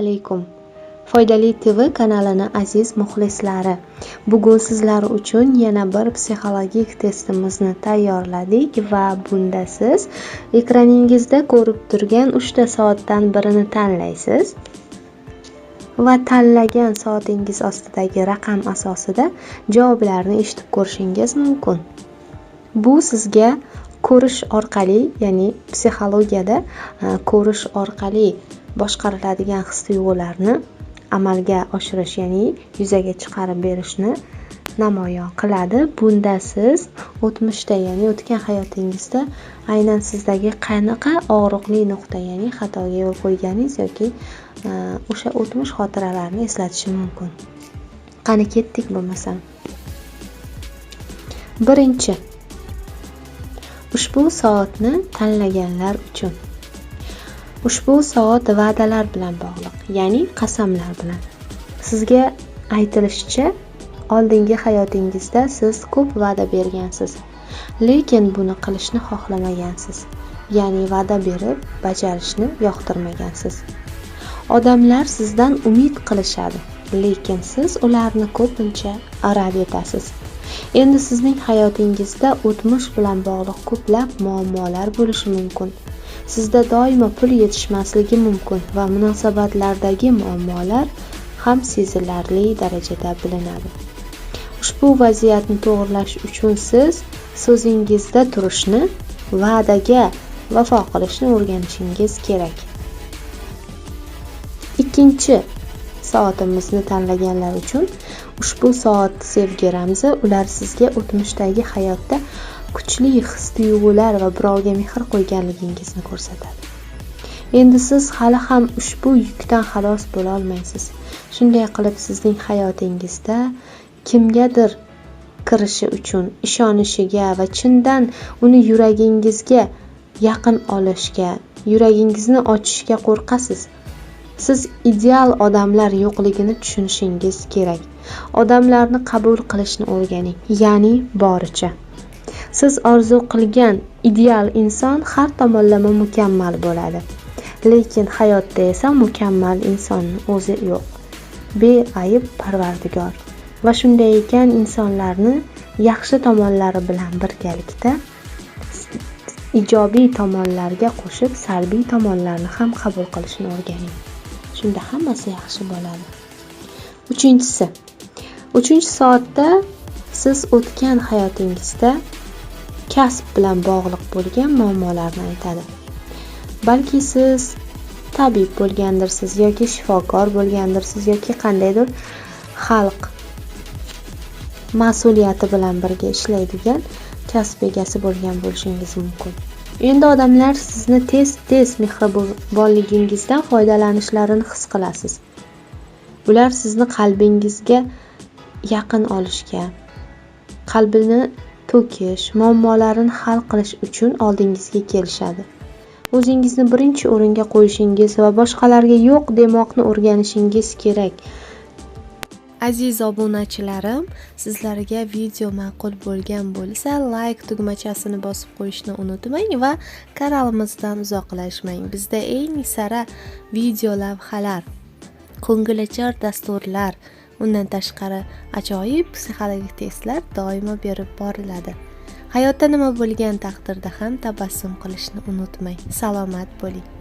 alaykum. Foydali tv kanalini aziz muxlislari bugun sizlar uchun yana bir psixologik testimizni tayyorladik va bunda siz ekraningizda ko'rib turgan uchta soatdan birini tanlaysiz va tanlagan soatingiz ostidagi raqam asosida javoblarni eshitib ko'rishingiz mumkin. Bu sizga ko'rish orqali ya'ni psixologiyada e, ko'rish orqali boshqariladigan his tuyg'ularni amalga oshirish ya'ni yuzaga chiqarib berishni namoyon qiladi. Bunda siz o'tmishda ya'ni o'tgan hayotingizda aynan sizdagi qanaqa og'riqli nuqta ya'ni xatoga yo'l qo'yganingiz yoki e, o'sha o'tmish xotiralarni eslatishi mumkin. Qani ketdik bo'lmasam birinchi ushbu soatni tanlaganlar uchun ushbu soat va'dalar bilan bog'liq ya'ni qasamlar bilan. Sizga aytilishicha oldingi hayotingizda siz ko'p va'da bergansiz lekin buni qilishni xohlamagansiz ya'ni va'da berib bajarishni yoqtirmagansiz. Odamlar sizdan umid qilishadi lekin siz ularni ko'pincha rad etasiz. Endi sizning hayotingizda o'tmish bilan bog'liq ko'plab muammolar bo'lishi mumkin. Sizda doimo pul yetishmasligi mumkin va munosabatlardagi muammolar ham sezilarli darajada bilinadi. Ushbu vaziyatni to'g'irlash uchun siz so'zingizda turishni va'daga vafo qilishni o'rganishingiz kerak. Ikkinchi soatimizni tanlaganlar uchun ushbu soat sevgi ramzi ular sizga o'tmishdagi hayotda kuchli his tuyg'ular va birovga mehr qo'yganligingizni ko'rsatadi. Endi siz hali ham ushbu yukdan xalos bo'lolmaysiz shunday qilib sizning hayotingizda kimgadir kirishi uchun ishonishiga va chindan uni yuragingizga yaqin olishga yuragingizni ochishga qo'rqasiz. Siz ideal odamlar yo'qligini tushunishingiz kerak. Odamlarni qabul qilishni o'rganing ya'ni boricha. Siz orzu qilgan ideal inson har tomonlama mukammal bo'ladi. Lekin hayotda esa mukammal insonni o'zi yo'q. Beayb parvardigor. Va shunday ekan insonlarni yaxshi tomonlari bilan birgalikda ijobiy tomonlarga qo'shib salbiy tomonlarni ham qabul qilishni o'rganing. Shunda hammasi yaxshi bo'ladi. Uchinchisi uchinchi soatda siz o'tgan hayotingizda kasb bilan bog'liq bo'lgan muammolarni aytadi. Balki siz tabib bo'lgandirsiz yoki shifokor bo'lgandirsiz yoki qandaydir xalq mas'uliyati bilan birga ishlaydigan kasb egasi bo'lgan bo'lishingiz mumkin. Endi odamlar sizni tez tez mehribonligingizdan foydalanishlarini his qilasiz. Ular sizni qalbingizga yaqin olishga qalbini to'kish muammolarini hal qilish uchun oldingizga kelishadi. O'zingizni birinchi o'ringa qo'yishingiz va boshqalarga yo'q demoqni o'rganishingiz kerak. Aziz obunachilarim sizlarga video ma'qul bo'lgan bo'lsa layk tugmachasini bosib qo'yishni unutmang va kanalimizdan uzoqlashmang. Bizda eng sara video lavhalar ko'ngilochar dasturlar undan tashqari ajoyib psixologik testlar doimo berib boriladi. Hayotda nima bo'lgan taqdirda ham tabassum qilishni unutmang. Salomat bo'ling.